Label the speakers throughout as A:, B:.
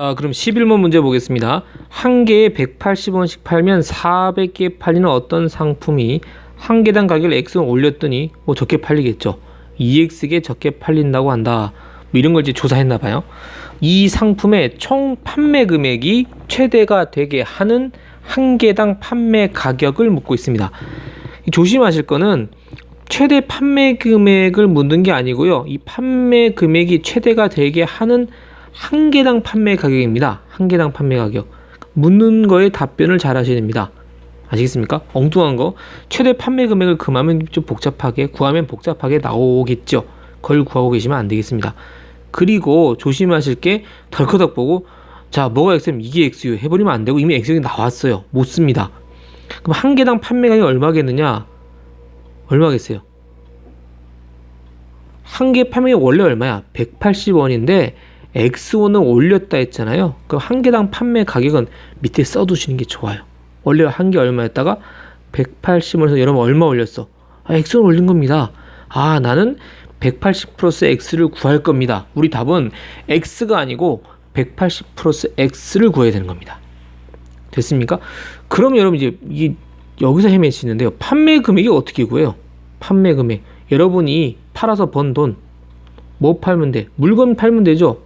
A: 자, 그럼 11번 문제 보겠습니다. 한 개에 180원씩 팔면 400개 팔리는 어떤 상품이 한 개당 가격을 X원 올렸더니 뭐 적게 팔리겠죠. 2X개 적게 팔린다고 한다. 뭐 이런 걸 이제 조사했나 봐요. 이 상품의 총 판매 금액이 최대가 되게 하는 한 개당 판매 가격을 묻고 있습니다. 조심하실 거는 최대 판매 금액을 묻는 게 아니고요. 이 판매 금액이 최대가 되게 하는 한 개당 판매 가격입니다. 한 개당 판매 가격. 묻는 거에 답변을 잘 하셔야 됩니다. 아시겠습니까? 엉뚱한 거. 최대 판매 금액을 금하면 좀 복잡하게, 구하면 복잡하게 나오겠죠. 그걸 구하고 계시면 안 되겠습니다. 그리고 조심하실 게 덜커덕 보고 자 뭐가 X면 이게 X요 해버리면 안 되고 이미 X이 나왔어요. 못 씁니다. 그럼 한 개당 판매 가격이 얼마겠느냐? 얼마겠어요? 한 개 판매가 원래 얼마야? 180원인데 X1을 올렸다 했잖아요. 그럼 한 개당 판매 가격은 밑에 써두시는 게 좋아요. 원래 한 개 얼마였다가 180원에서 여러분 얼마 올렸어? 아, X1 올린 겁니다. 아, 나는 180 플러스 X를 구할 겁니다. 우리 답은 X가 아니고 180 플러스 X를 구해야 되는 겁니다. 됐습니까? 그럼 여러분 이제 이 여기서 헤매시는데요. 판매 금액이 어떻게 구해요? 판매 금액. 여러분이 팔아서 번 돈. 뭐 팔면 돼? 물건 팔면 되죠?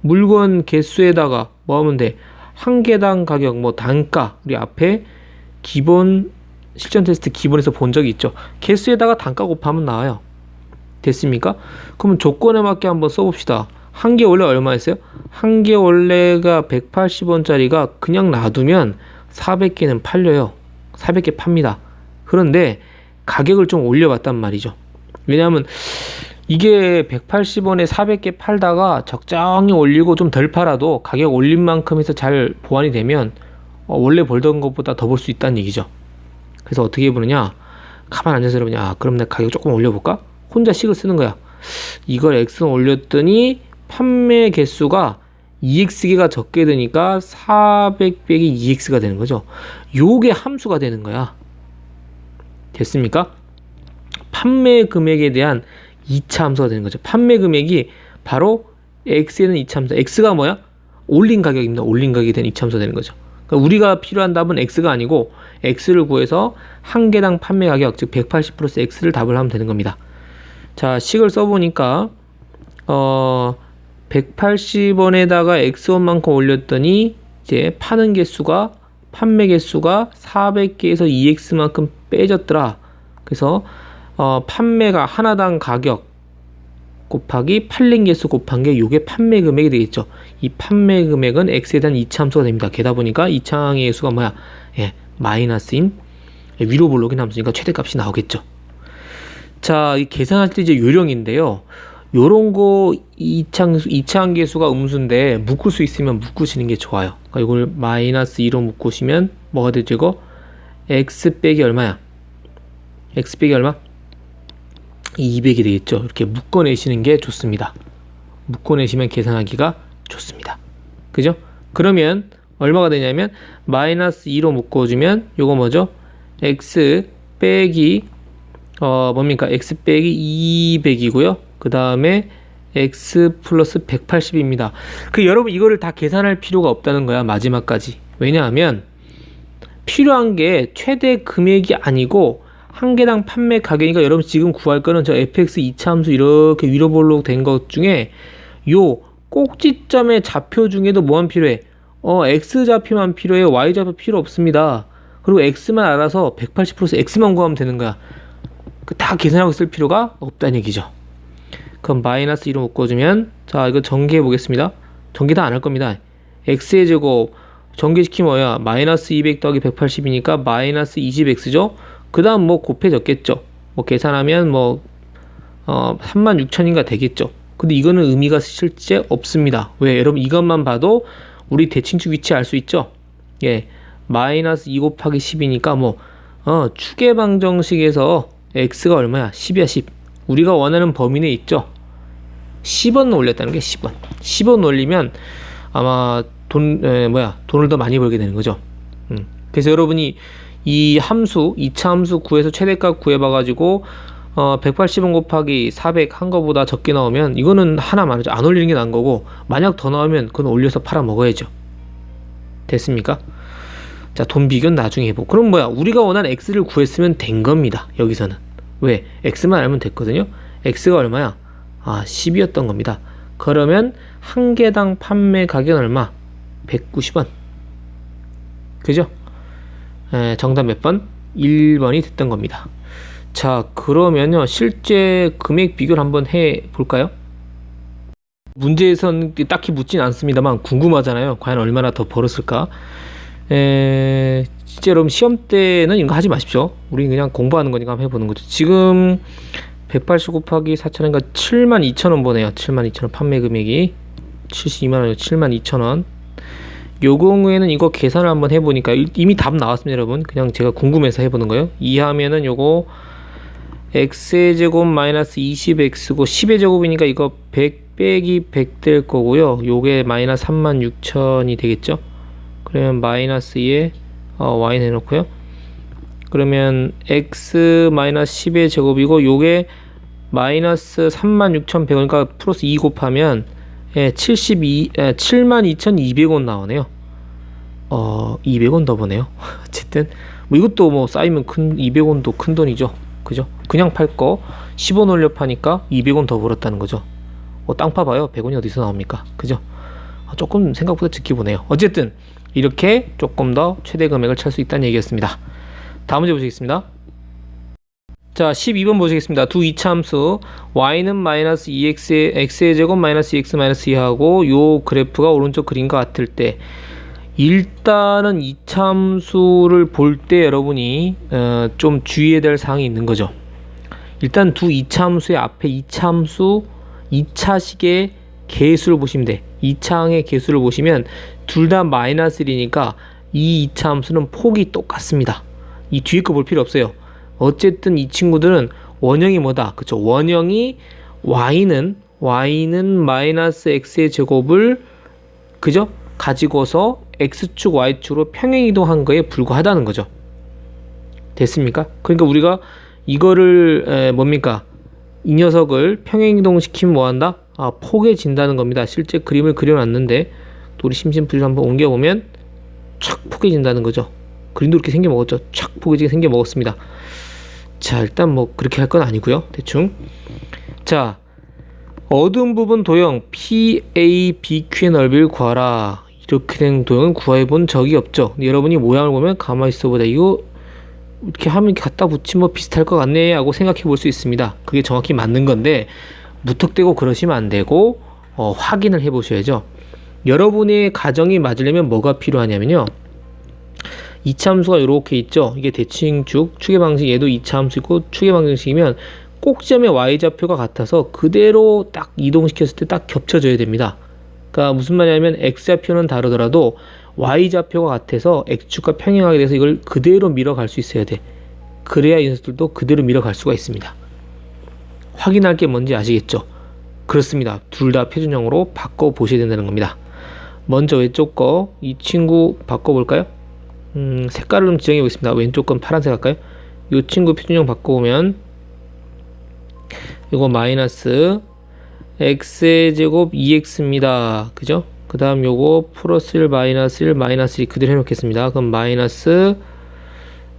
A: 물건 개수에다가 뭐 하면 돼? 한 개당 가격, 뭐 단가, 우리 앞에 기본 실전 테스트 기본에서 본 적이 있죠. 개수에다가 단가 곱하면 나와요. 됐습니까? 그러면 조건에 맞게 한번 써봅시다. 한 개 원래 얼마였어요? 한 개 원래가 180원짜리가 그냥 놔두면 400개는 팔려요. 400개 팝니다. 그런데 가격을 좀 올려봤단 말이죠. 왜냐하면 이게 180원에 400개 팔다가 적정히 올리고 좀 덜 팔아도 가격 올린 만큼 해서 잘 보완이 되면 어, 원래 벌던 것보다 더벌수 있다는 얘기죠. 그래서 어떻게 보느냐? 가만 앉아서 여러분이 아 그럼 내가 가격 조금 올려볼까? 혼자 식을 쓰는 거야. 이걸 X 올렸더니 판매 개수가 2x개가 적게 되니까 400 빼기 2x가 되는 거죠. 요게 함수가 되는 거야. 됐습니까? 판매 금액에 대한 2차 함수가 되는 거죠. 판매 금액이 바로 x에는 2차 함수. x가 뭐야? 올린 가격입니다. 올린 가격이 된 2차 함수가 되는 거죠. 그러니까 우리가 필요한 답은 x가 아니고 x를 구해서 한 개당 판매 가격 즉 180 플러스 x를 답을 하면 되는 겁니다. 자, 식을 써보니까 어 180원에다가 X1만큼 올렸더니 이제 파는 개수가 판매 개수가 400개에서 2X만큼 빼졌더라. 그래서 어, 판매가 하나당 가격 곱하기 팔린 개수 곱한 게 이게 판매 금액이 되겠죠. 이 판매 금액은 X에 대한 이차함수가 됩니다. 게다 보니까 이차항의 개수가 뭐야? 예, 마이너스인 위로 볼록인 함수니까 최대값이 나오겠죠. 자, 이 계산할 때 이제 요령인데요. 요런 거 이창 이차항 계수가 음수인데 묶을 수 있으면 묶으시는 게 좋아요. 그러니까 이걸 마이너스 2로 묶으시면 뭐가 되죠? 이거 x 빼기 얼마야? x 빼기 얼마? 200이 되겠죠. 이렇게 묶어내시는 게 좋습니다. 묶어내시면 계산하기가 좋습니다. 그죠? 그러면 얼마가 되냐면 마이너스 2로 묶어주면 요거 뭐죠? x 빼기 어 뭡니까? x 빼기 200이고요. 그 다음에 x 플러스 180입니다. 그 여러분 이거를 다 계산할 필요가 없다는 거야 마지막까지. 왜냐하면 필요한 게 최대 금액이 아니고 한 개당 판매 가격이니까 여러분 지금 구할 거는 저 fx 2차 함수 이렇게 위로 볼록 된 것 중에 요 꼭지점의 좌표 중에도 뭐만 필요해? 어 x 좌표만 필요해 y 좌표 필요 없습니다. 그리고 x만 알아서 180 플러스 x만 구하면 되는 거야. 그 다 계산하고 쓸 필요가 없다는 얘기죠. 그럼 마이너스 1로 묶어주면 자 이거 전개해 보겠습니다. 전개 다 안 할 겁니다. x의 제곱 전개시키면 뭐야? 마이너스 200 더하기 180이니까 마이너스 20x죠. 그 다음 뭐 곱해졌겠죠. 뭐 계산하면 뭐 어, 36,000인가 되겠죠. 근데 이거는 의미가 실제 없습니다. 왜? 여러분 이것만 봐도 우리 대칭축 위치 알 수 있죠? 예. 마이너스 2 곱하기 10이니까 뭐 어, 추계 방정식에서 x가 얼마야? 10이야 10. 우리가 원하는 범위 내에 있죠. 10원 올렸다는 게 10원. 10원 올리면 아마 돈 에, 뭐야 돈을 더 많이 벌게 되는 거죠. 음. 그래서 여러분이 이 함수 2차 함수 구해서 최대값 구해봐가지고 어, 180원 곱하기 400 한 거보다 적게 나오면 이거는 하나 말이죠. 안 올리는 게 나은 거고 만약 더 나오면 그건 올려서 팔아 먹어야죠. 됐습니까? 자, 돈 비교는 나중에 해보고. 그럼 뭐야? 우리가 원하는 X를 구했으면 된 겁니다. 여기서는. 왜? X만 알면 됐거든요. X가 얼마야? 아, 10이었던 겁니다. 그러면 한 개당 판매 가격은 얼마? 190원. 그죠? 에, 정답 몇 번? 1번이 됐던 겁니다. 자, 그러면요. 실제 금액 비교를 한번 해 볼까요? 문제에선 딱히 묻진 않습니다만 궁금하잖아요. 과연 얼마나 더 벌었을까? 에, 실제 여러분 시험 때는 이거 하지 마십시오. 우리 그냥 공부하는 거니까 한번 해보는 거죠. 지금 180 곱하기 4천원이니까 7만 2천원 보네요. 7만 2천원 판매 금액이 72만 원이요. 7만 2천원. 요 경우에는 이거 계산을 한번 해보니까 이미 답 나왔습니다, 여러분. 그냥 제가 궁금해서 해보는 거예요. 이하면은 요거 x의 제곱 마이너스 20x고 10의 제곱이니까 이거 100 빼기 100 될 거고요. 요게 마이너스 36,000이 되겠죠. 그러면 마이너스 2에 어, y 내놓고요. 그러면 x 마이너스 10의 제곱이고 요게 마이너스 36,100원이니까 그러니까 플러스 2 곱하면 예, 72, 예, 72,200원 나오네요. 어, 200원 더 보네요. 어쨌든, 뭐 이것도 뭐 쌓이면 큰, 200원도 큰 돈이죠. 그죠? 그냥 팔 거 10원 올려 파니까 200원 더 벌었다는 거죠. 어, 땅 파봐요. 100원이 어디서 나옵니까? 그죠? 어, 조금 생각보다 적게 보네요. 어쨌든, 이렇게 조금 더 최대 금액을 찰 수 있다는 얘기였습니다. 다음 문제 보시겠습니다. 자, 12번 보시겠습니다. 두 이차함수 y는 마이너스 2x의 x의 제곱 마이너스 2x 마이너스 2하고 요 그래프가 오른쪽 그림과 같을 때 일단은 이차함수를 볼 때 여러분이 어, 좀 주의해야 될 사항이 있는 거죠. 일단 두 이차함수의 앞에 이차함수 2차식의 개수를 보시면 돼. 2차항의 개수를 보시면 둘 다 마이너스 1이니까 이 2차 함수는 폭이 똑같습니다. 이 뒤에 거 볼 필요 없어요. 어쨌든 이 친구들은 원형이 뭐다? 그쵸? 원형이 y는 y는 마이너스 x의 제곱을 그죠? 가지고서 x축 y축으로 평행 이동한 거에 불과하다는 거죠. 됐습니까? 그러니까 우리가 이거를 에, 뭡니까? 이 녀석을 평행 이동시키면 뭐 한다? 아, 포개진다는 겁니다. 실제 그림을 그려놨는데 또 우리 심심풀이를 한번 옮겨 보면 촥 포개진다는 거죠. 그림도 이렇게 생겨 먹었죠. 촥 포개지게 생겨 먹었습니다. 자, 일단 뭐 그렇게 할 건 아니고요. 대충. 자, 어두운 부분 도형 PABQ의 넓이를 구하라. 이렇게 된 도형은 구해 본 적이 없죠. 여러분이 모양을 보면 가만히 있어 보다 이거 이렇게 하면 이렇게 갖다 붙이면 뭐 비슷할 것 같네 하고 생각해 볼 수 있습니다. 그게 정확히 맞는 건데 무턱대고 그러시면 안 되고 어, 확인을 해 보셔야죠. 여러분의 가정이 맞으려면 뭐가 필요하냐면요. 이차함수가 이렇게 있죠. 이게 대칭축, 추계 방식 얘도 이차함수고 추계 방식이면 꼭지점의 y좌표가 같아서 그대로 딱 이동시켰을 때 딱 겹쳐져야 됩니다. 그러니까 무슨 말이냐면 x좌표는 다르더라도 y좌표가 같아서 x축과 평행하게 돼서 이걸 그대로 밀어갈 수 있어야 돼. 그래야 이 녀석들도 그대로 밀어갈 수가 있습니다. 확인할 게 뭔지 아시겠죠? 그렇습니다. 둘 다 표준형으로 바꿔 보셔야 된다는 겁니다. 먼저 왼쪽 거 이 친구 바꿔 볼까요? 음, 색깔을 좀 지정해 보겠습니다. 왼쪽 건 파란색 할까요? 이 친구 표준형 바꿔보면 이거 마이너스 x의 제곱 2x입니다. 그죠? 그 다음 요거 플러스 1 마이너스 1 마이너스 2 그대로 해놓겠습니다. 그럼 마이너스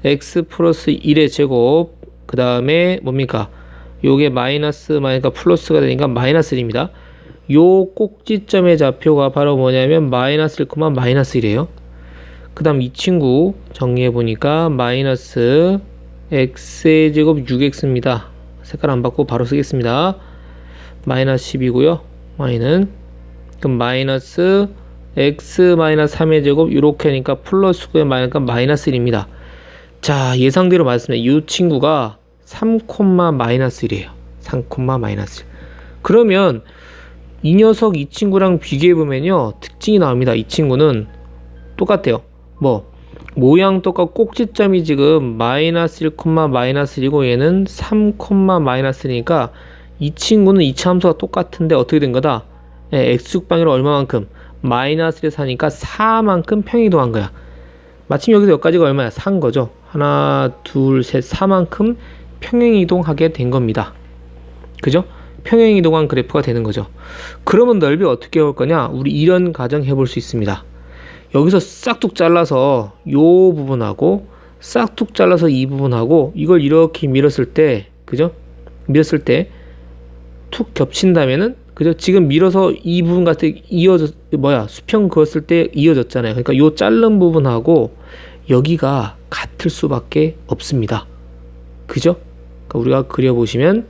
A: x 플러스 1의 제곱 그 다음에 뭡니까? 요게 마이너스 마이너스 플러스가 되니까 마이너스 1입니다. 요 꼭지점의 좌표가 바로 뭐냐면 마이너스 1, 마이너스 1이에요. 그 다음 이 친구 정리해 보니까 마이너스 x의 제곱 6x입니다. 색깔 안 바꾸고 바로 쓰겠습니다. 마이너스 10이고요. y는 그럼 마이너스 x 마이너스 3의 제곱 이렇게 하니까 플러스 9에 마이너스 마이너스 1입니다. 자 예상대로 맞습니다. 이 친구가 3, 마이너스 1이에요. 3, 마이너스 1. 그러면 이 녀석 이 친구랑 비교해 보면요 특징이 나옵니다. 이 친구는 똑같아요. 뭐 모양 똑같고 꼭지점이 지금 마이너스 1, 마이너스 1이고 얘는 3, 마이너스1이니까 이 친구는 이차 함수가 똑같은데 어떻게 된 거다? 예, x축 방향으로 얼마만큼? 마이너스 1에 사니까 4만큼 평이동한 거야. 마침 여기서 여기까지가 얼마야? 4인 거죠. 하나, 둘, 셋, 4만큼 평행 이동하게 된 겁니다. 그죠? 평행 이동한 그래프가 되는 거죠. 그러면 넓이 어떻게 올 거냐? 우리 이런 가정 해볼 수 있습니다. 여기서 싹둑 잘라서 요 부분하고 싹둑 잘라서 이 부분하고 이걸 이렇게 밀었을 때 그죠? 밀었을 때 툭 겹친다면은 그죠? 지금 밀어서 이 부분 같은 이어졌 뭐야 수평 그었을 때 이어졌잖아요. 그러니까 요 자른 부분하고 여기가 같을 수밖에 없습니다. 그죠? 그러니까 우리가 그려보시면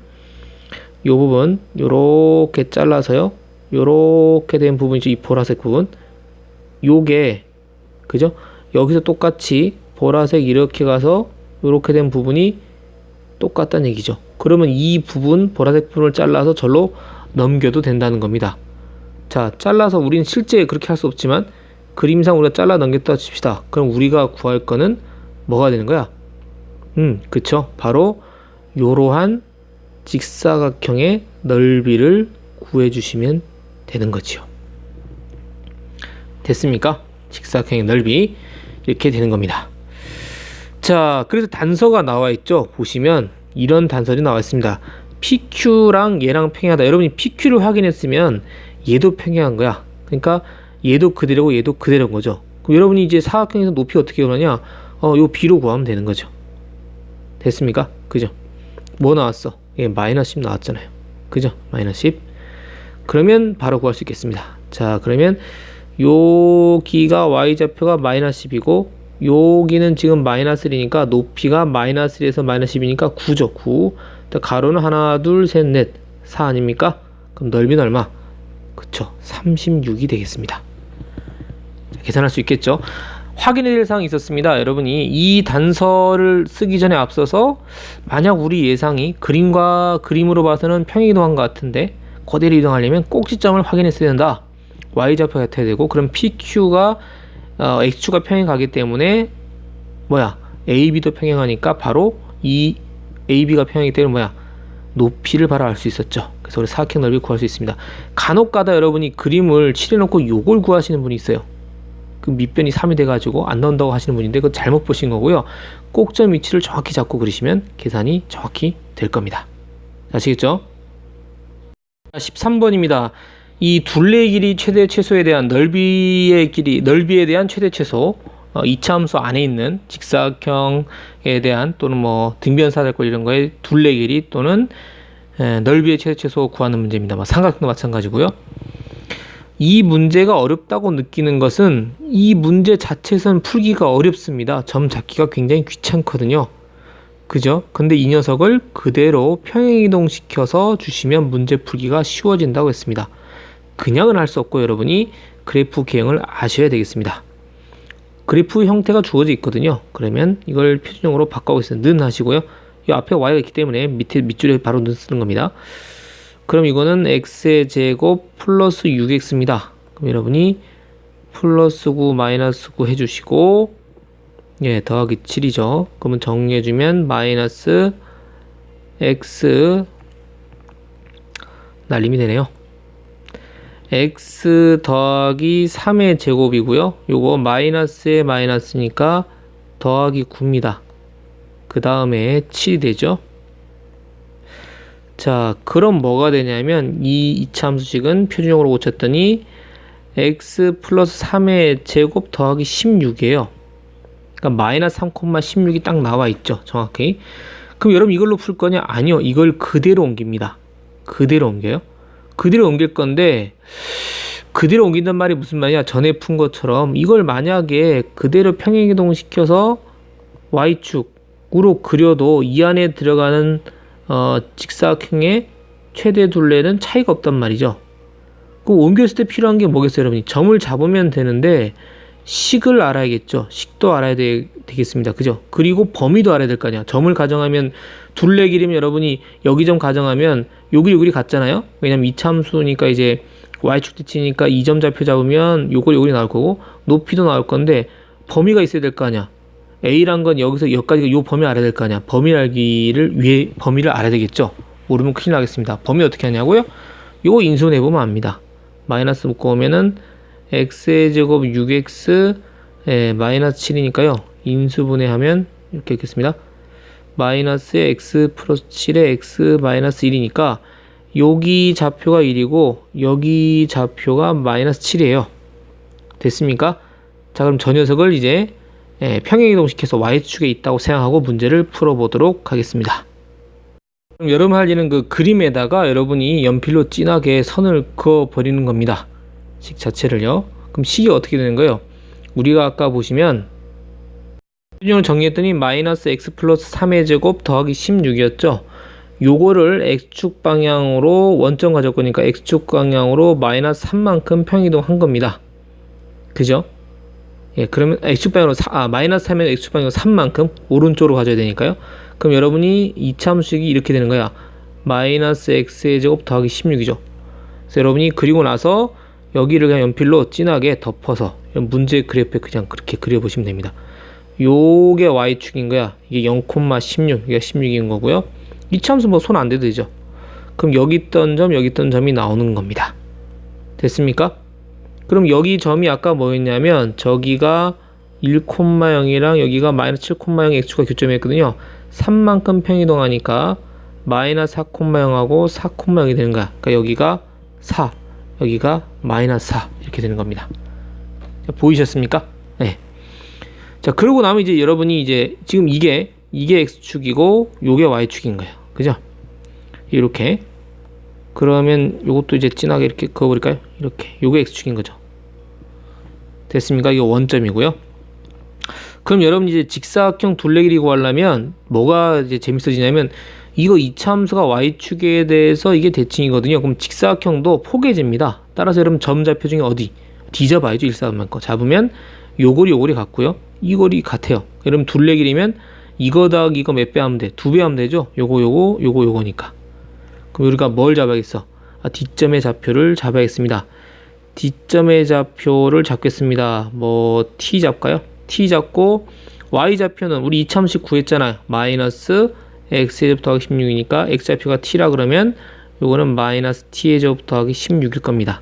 A: 요 부분 요렇게 잘라서요. 요렇게 된 부분이죠. 이 보라색 부분. 요게 그죠? 여기서 똑같이 보라색 이렇게 가서 요렇게 된 부분이 똑같다는 얘기죠. 그러면 이 부분 보라색 부분을 잘라서 절로 넘겨도 된다는 겁니다. 자, 잘라서 우리는 실제 그렇게 할 수 없지만 그림상 우리가 잘라 넘겼다 칩시다. 그럼 우리가 구할 거는 뭐가 되는 거야? 음, 그쵸. 바로 요러한 직사각형의 넓이를 구해주시면 되는 거지요. 됐습니까? 직사각형의 넓이 이렇게 되는 겁니다. 자, 그래서 단서가 나와 있죠. 보시면 이런 단설이 나와 있습니다. PQ랑 얘랑 평행하다. 여러분이 PQ를 확인했으면 얘도 평행한 거야. 그러니까 얘도 그대로고 얘도 그대로인 거죠. 그럼 여러분이 이제 사각형에서 높이 어떻게 구하냐? 어, 요 B로 구하면 되는 거죠. 됐습니까? 그죠? 뭐 나왔어? 예, 마이너스 10 나왔잖아요. 그죠? 마이너스 10. 그러면 바로 구할 수 있겠습니다. 자, 그러면 여기가 y좌표가 마이너스 10이고 여기는 지금 마이너스 1이니까 높이가 마이너스 1에서 마이너스 10이니까 9죠. 9. 가로는 하나, 둘, 셋, 넷, 4 아닙니까? 그럼 넓이는 얼마? 그쵸. 36이 되겠습니다. 자, 계산할 수 있겠죠? 확인해야 될 사항이 있었습니다. 여러분이 이 단서를 쓰기 전에 앞서서 만약 우리 예상이 그림과 그림으로 봐서는 평행이동한 것 같은데 거대로 이동하려면 꼭지점을 확인했어야 된다. Y좌표 같아야 되고 그럼 PQ가 어, x축가 평행 가기 때문에 뭐야 AB도 평행하니까 바로 이 AB가 평행이기 때문에 뭐야 높이를 바로 알 수 있었죠. 그래서 우리 사각형 넓이 구할 수 있습니다. 간혹가다 여러분이 그림을 칠해놓고 요걸 구하시는 분이 있어요. 그 밑변이 3이 돼가지고 안 나온다고 하시는 분인데 그거 잘못 보신 거고요. 꼭점 위치를 정확히 잡고 그리시면 계산이 정확히 될 겁니다. 아시겠죠? 13번입니다. 이 둘레의 길이 최대 최소에 대한 넓이의 길이 넓이에 대한 최대 최소 어, 이차함수 안에 있는 직사각형에 대한 또는 뭐 등변사절권 이런 거에 둘레 길이 또는 에, 넓이의 최대 최소 구하는 문제입니다. 뭐 삼각형도 마찬가지고요. 이 문제가 어렵다고 느끼는 것은 이 문제 자체에서는 풀기가 어렵습니다. 점 잡기가 굉장히 귀찮거든요. 그죠? 근데 이 녀석을 그대로 평행이동시켜서 주시면 문제 풀기가 쉬워진다고 했습니다. 그냥은 할 수 없고 여러분이 그래프 개형을 아셔야 되겠습니다. 그래프 형태가 주어져 있거든요. 그러면 이걸 표준형으로 바꿔보겠습니다. 는 하시고요. 이 앞에 y가 있기 때문에 밑에 밑줄에 바로 는 쓰는 겁니다. 그럼 이거는 x의 제곱 플러스 6x입니다. 그럼 여러분이 플러스 9 마이너스 9 해주시고 예 더하기 7이죠. 그러면 정리해주면 마이너스 x 날림이 되네요. X 더하기 3의 제곱이고요. 요거 마이너스에 마이너스니까 더하기 9입니다. 그 다음에 7이 되죠. 자, 그럼 뭐가 되냐면 이 이차함수식은 표준형으로 고쳤더니 x 플러스 3의 제곱 더하기 16이에요. 그러니까 마이너스 3,16이 딱 나와 있죠. 정확히. 그럼 여러분 이걸로 풀 거냐? 아니요. 이걸 그대로 옮깁니다. 그대로 옮겨요. 그대로 옮길 건데 그대로 옮긴단 말이 무슨 말이야? 전에 푼 것처럼 이걸 만약에 그대로 평행이동 시켜서 y축으로 그려도 이 안에 들어가는 어, 직사각형의 최대 둘레는 차이가 없단 말이죠. 그 옮겼을 때 필요한 게 뭐겠어요, 여러분이? 점을 잡으면 되는데 식을 알아야겠죠. 식도 알아야 되, 겠습니다 그죠? 그리고 범위도 알아야 될 거 아니야. 점을 가정하면 둘레 길이면 여러분이 여기 점 가정하면 여기 여기 같잖아요. 왜냐면 이참수니까 이제 y축 뒤치니까 이 점 좌표 잡으면 요거 요거 나올 거고 높이도 나올 건데 범위가 있어야 될 거 아니야. A란 건 여기서 여기까지 요 범위 알아야 될 거 아니야. 범위 알기를 위해 범위를 알아야 되겠죠. 모르면 큰일 나겠습니다. 범위 어떻게 하냐고요? 요거 인수 내보면 압니다. 마이너스 묶어 오면은 x의 제곱 6x 에, 마이너스 7이니까요. 인수분해하면 이렇게 있겠습니다. 마이너스에 x 플러스 7에 x 마이너스 1이니까 여기 좌표가 1이고 여기 좌표가 마이너스 7이에요. 됐습니까? 자 그럼 저 녀석을 이제 예, 평행이동시켜서 y축에 있다고 생각하고 문제를 풀어보도록 하겠습니다. 그럼 여러분 할 일은 그 그림에다가 여러분이 연필로 진하게 선을 그어 버리는 겁니다. 식 자체를요. 그럼 식이 어떻게 되는 거예요? 우리가 아까 보시면 표준을 정리했더니 마이너스 x 플러스 3의 제곱 더하기 16이었죠. 요거를 x축 방향으로 원점 가져올 거니까 x축 방향으로 마이너스 3만큼 평이동 한 겁니다. 그죠? 예, 그러면 x축 방향으로 4, 아, 마이너스 3면 x축 방향으로 3만큼 오른쪽으로 가져야 되니까요. 그럼 여러분이 이참수식이 이렇게 되는 거야. 마이너스 x의 제곱 더하기 16이죠. 그래서 여러분이 그리고 나서 여기를 그냥 연필로 진하게 덮어서 문제 그래프에 그냥 그렇게 그려보시면 됩니다. 요게 y축인 거야. 이게 0,16, 이게 16인 거고요. 이 참수 뭐 손 안 대도 되죠. 그럼 여기 있던 점, 여기 있던 점이 나오는 겁니다. 됐습니까? 그럼 여기 점이 아까 뭐였냐면 저기가 1,0이랑 여기가 마이너스 7,0 x축과 교점했거든요. 3만큼 평이동하니까 마이너스 4,0하고 4,0이 되는 거야. 그러니까 여기가 4, 여기가 마이너스 4 이렇게 되는 겁니다. 자, 보이셨습니까? 네. 자, 그러고 나면 이제 여러분이 이제 지금 이게 이게 x축이고 요게 y축인 거예요. 그죠? 이렇게 그러면 요것도 이제 진하게 이렇게 그어 버릴까요? 이렇게 요게 x축인 거죠. 됐습니까? 이거 원점이고요. 그럼 여러분 이제 직사각형 둘레 길이 구하려면 뭐가 이제 재밌어지냐면 이거 이차함수가 y축에 대해서 이게 대칭이거든요. 그럼 직사각형도 포개집니다. 따라서 여러분 점 좌표 중에 어디 뒤져봐야죠. 일사분면 거 잡으면 요거리 요거리 같고요. 이 거리 같아요. 여러분 둘레 길이면 이거 더하기 이거 몇 배 하면 돼? 두 배 하면 되죠? 요거 요거 요거 요거니까. 그럼 우리가 뭘 잡아야겠어? 아, 뒷점의 좌표를 잡아야겠습니다. 뒷점의 좌표를 잡겠습니다. 뭐 t 잡까요? t 잡고 y 좌표는 우리 이참식 구했잖아요. 마이너스 x의 제곱 더하기 16이니까 x 좌표가 t라 그러면 요거는 마이너스 t의 제곱 더하기 16일 겁니다.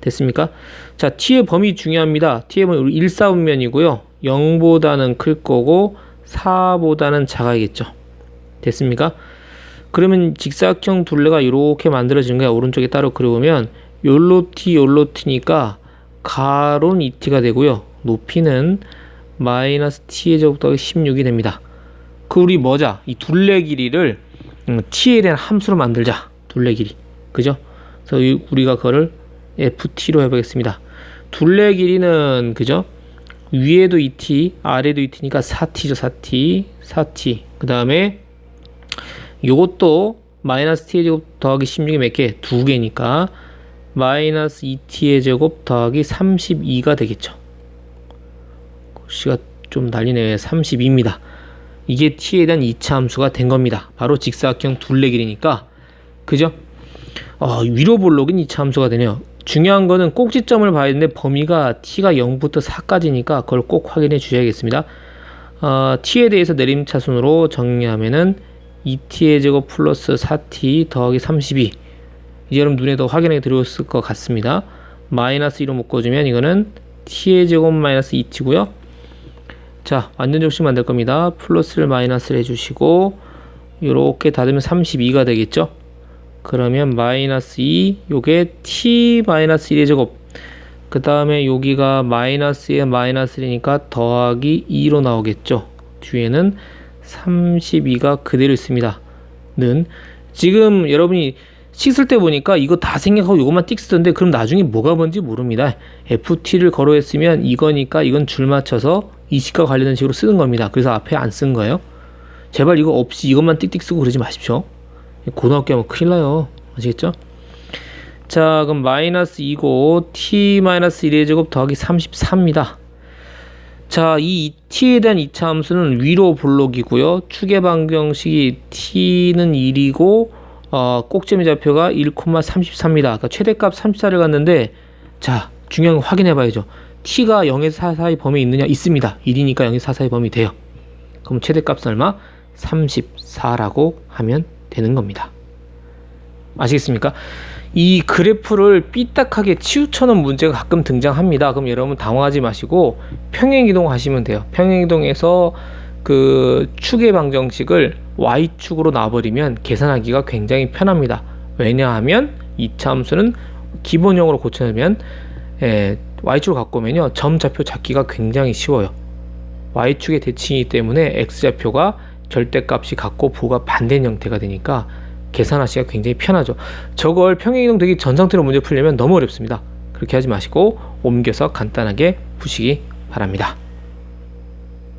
A: 됐습니까? 자, t의 범위 중요합니다. t의 범위 우리 1사분면이고요. 0보다는 클 거고 4보다는 작아야겠죠. 됐습니까? 그러면 직사각형 둘레가 이렇게 만들어지는 거야. 오른쪽에 따로 그려보면 요로 t 요로 t니까 가로는 2t가 되고요. 높이는 마이너스 t의 제곱 더하기 16이 됩니다. 그 우리 뭐자? 이 둘레 길이를 음, t에 대한 함수로 만들자. 둘레 길이. 그죠? 그래서 우리가 그거를 ft로 해보겠습니다. 둘레 길이는 그죠? 위에도 2t, 아래도 2t니까 4t죠, 4t, 4t. 그 다음에 요것도 마이너스 t의 제곱 더하기 16이 몇 개? 두 개니까 마이너스 2t의 제곱 더하기 32가 되겠죠. 시가 좀 날리네요. 32입니다. 이게 t에 대한 2차 함수가 된 겁니다. 바로 직사각형 둘레 길이니까 그죠? 어, 위로 볼록인 2차 함수가 되네요. 중요한 거는 꼭지점을 봐야 되는데 범위가 t가 0부터 4까지니까 그걸 꼭 확인해 주셔야겠습니다. 어, t에 대해서 내림차순으로 정리하면은 2t의 제곱 플러스 4t 더하기 32 이제 여러분 눈에 더 확인해 드렸을 것 같습니다. 마이너스 1로 묶어주면 이거는 t의 제곱 마이너스 2t고요. 자 완전 접시 만들 겁니다. 플러스를 마이너스를 해주시고 이렇게 닫으면 32가 되겠죠. 그러면 마이너스 2 요게 t 마이너스 1의 제곱 그 다음에 여기가 마이너스 1이니까 더하기 2로 나오겠죠 뒤에는 32가 그대로 있습니다 는 지금 여러분이 씻을 때 보니까 이거 다 생략하고 이것만 띡 쓰던데 그럼 나중에 뭐가 뭔지 모릅니다 ft를 걸어했으면 이거니까 이건 줄 맞춰서 이 식과 관련된 식으로 쓰는 겁니다 그래서 앞에 안 쓴 거예요 제발 이거 없이 이것만 띡띡 쓰고 그러지 마십시오 고등학교 하면 큰일 나요. 아시겠죠? 자, 그럼 마이너스 2고 t 마이너스 1의 제곱 더하기 34입니다. 자, 이 t에 대한 이차 함수는 위로 볼록이고요. 축의 방정식이 t는 1이고 어, 꼭지의 좌표가 1,33입니다. 그러니까 최대값 34를 갔는데 자, 중요한 거 확인해 봐야죠. t가 0에서 4 사이 범위에 있느냐? 있습니다. 1이니까 0에서 4 사이 범위 돼요. 그럼 최대값은 얼마? 34라고 하면 되는 겁니다. 아시겠습니까? 이 그래프를 삐딱하게 치우쳐놓은 문제가 가끔 등장합니다. 그럼 여러분 당황하지 마시고 평행이동 하시면 돼요. 평행이동에서 그 축의 방정식을 y축으로 놔버리면 계산하기가 굉장히 편합니다. 왜냐하면 이차 함수는 기본형으로 고쳐내면 예, y축을 갖고 오면요 점 좌표 잡기가 굉장히 쉬워요. y축의 대칭이기 때문에 x좌표가 절대값이 같고 부가 반대인 형태가 되니까 계산하시기가 굉장히 편하죠. 저걸 평행이동 되기 전 상태로 문제 풀려면 너무 어렵습니다. 그렇게 하지 마시고 옮겨서 간단하게 푸시기 바랍니다.